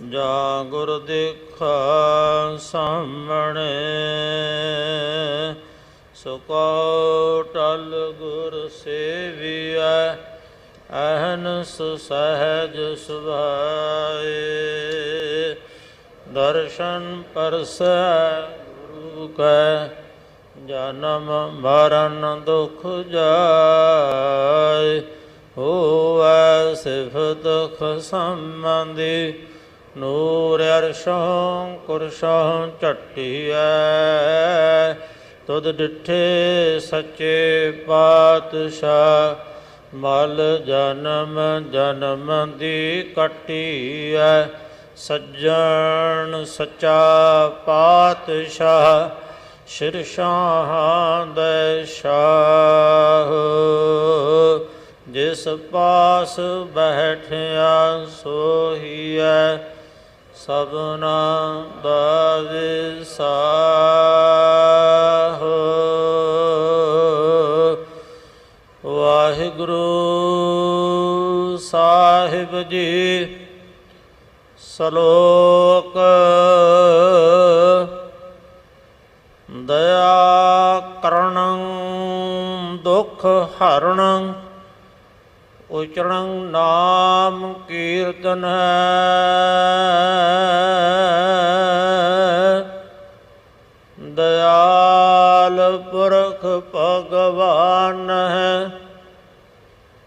ਜਾ ਗੁਰ ਦੇਖਾ ਸਾਹਮਣੇ ਸੁਕੋ ਟਲ ਗੁਰ ਸੇਵੀਐ ਅਹਨਸ ਸਹਿਜ ਸੁਭਾਏ। ਦਰਸ਼ਨ ਪਰਸੈ ਗੁਰੂ ਕੈ, ਜਨਮ ਮਰਨ ਦੁਖ ਜਾਏ। ਹੋਵੈ ਸਿਫਤ ਖਸਮੰਦੀ ਨੂਰ ਅਰਸ਼ੋਂ ਕੁਰਸ਼ੋਂ ਝਟਿਐ, ਤੁਧ ਡਿਠੇ ਸੱਚੇ ਪਾਤਸ਼ਾਹ, ਮਲ ਜਨਮ ਜਨਮ ਦੀ ਕਟਿਐ, ਸੱਜਣ ਸੱਚਾ ਪਾਤਸ਼ਾਹ ਸ਼ਿਰਸ਼ਾਹਾਂ ਦੇ ਸ਼ਾਹ। ਜਿਸ ਪਾਸ ਬੈਠਿਆ ਸੋਹੀਐ ਸਭਨਾ ਦਾ ਵਿਸਾਹ ਵਾਹਿਗੁਰੂ ਸਾਹਿਬ ਜੀ ਸ਼ਲੋਕ ਦਇਆ ਕਰਣ ਦੁਖ ਹਰਣੰ ਉਚਰੰ ਨਾਮ ਕੀਰਤਨ ਦਇਆਲ ਪੁਰਖ ਭਗਵਾਨ ਹੈ।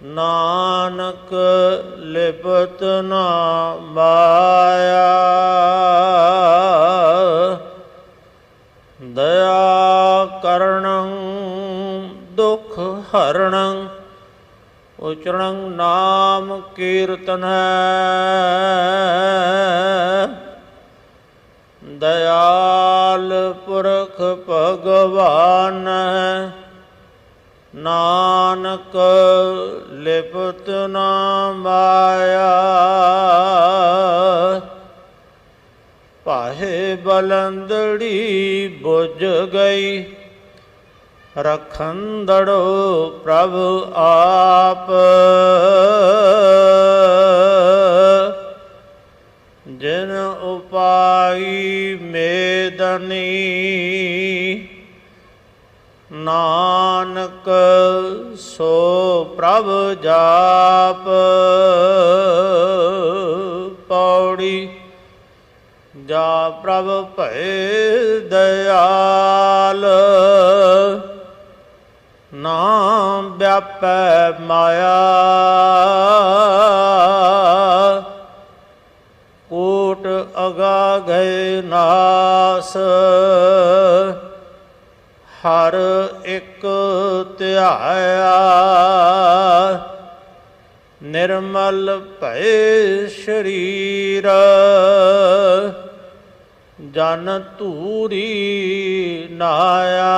ਨਾਨਕ ਲਿਪਤ ਨਾ ਮਾਇਆ। ਦਇਆ ਕਰਣੰ ਦੁਖ ਹਰਣੰ ਉਚਰਣੰ ਨਾਮ ਕੀਰਤਨ ਦਇਆਲ ਪੁਰਖ ਭਗਵਾਨ ਨਾਨਕ ਲਿਪਤ ਨਾ ਮਾਇਆ। ਪਾਹੇ ਬਲੰਦੜੀ ਬੁਝ ਗਈ ਰਖੰਦੜੋ ਪ੍ਰਭ ਆਪ। ਜਿਨ ਉਪਾਈ ਮੇਦਨੀ ਨਾਨਕ ਸੋ ਪ੍ਰਭ ਜਾਪ। ਪੌੜੀ ਜਾ ਪ੍ਰਭ ਭੈ ਦਇਆਲ। ਵਿਆਪੈ ਮਾਇਆ। ਕੋਟ ਅਗਾ ਗਏ ਨਾਸ। ਹਰ ਇੱਕ ਧਿਆਇਆ। ਨਿਰਮਲ ਭੈ ਸ਼ਰੀਰ। ਜਨ ਧੂਰੀ ਨਾਇਆ।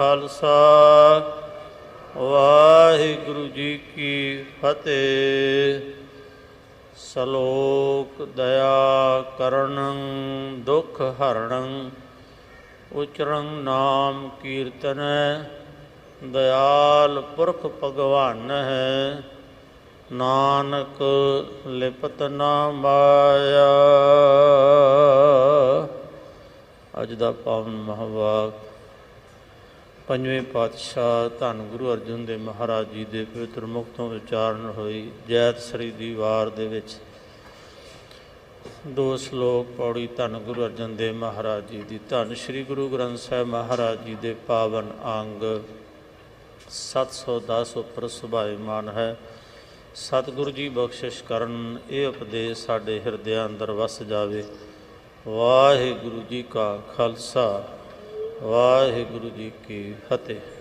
ਖਾਲਸਾ। ਵਾਹਿਗੁਰੂ ਜੀ ਕੀ ਫਤਿਹ। ਸ਼ਲੋਕ ਦਇਆ ਕਰਣੰ ਦੁਖ ਹਰਣੰ ਉਚਰੰ ਨਾਮ ਕੀਰਤਨ ਦਇਆਲ ਪੁਰਖ ਭਗਵਾਨ ਹੈ। ਨਾਨਕ ਲਿਪਤ ਨਾ ਮਾਇਆ। ਅੱਜ ਦਾ ਪਾਵਨ ਮਹਾਵਾਕ ਪੰਜਵੇਂ ਪਾਤਸ਼ਾਹ ਧੰਨ ਗੁਰੂ ਅਰਜਨ ਦੇਵ ਮਹਾਰਾਜ ਜੀ ਦੇ ਪਵਿੱਤਰ ਮੁਖ ਤੋਂ ਉਚਾਰਨ ਹੋਈ ਜੈਤ ਸ੍ਰੀ ਦੀ ਵਾਰ ਦੇ ਵਿੱਚ। ਦੋ ਸ਼ਲੋਕ ਪੌੜੀ ਧੰਨ ਗੁਰੂ ਅਰਜਨ ਦੇਵ ਮਹਾਰਾਜ ਜੀ ਦੀ। ਧੰਨ ਸ੍ਰੀ ਗੁਰੂ ਗ੍ਰੰਥ ਸਾਹਿਬ ਮਹਾਰਾਜ ਜੀ ਦੇ ਪਾਵਨ ਅੰਗ। 710 ਉੱਪਰ ਸੁਭਾਇਮਾਨ ਹੈ। ਸਤਿਗੁਰੂ ਜੀ ਬਖਸ਼ਿਸ਼ ਕਰਨ, ਇਹ ਉਪਦੇਸ਼ ਸਾਡੇ ਹਿਰਦਿਆਂ ਅੰਦਰ ਵਸ ਜਾਵੇ। ਵਾਹਿਗੁਰੂ ਜੀ ਕਾ ਖਾਲਸਾ। ਵਾਹਿਗੁਰੂ ਜੀ ਕੀ ਫਤਿਹ।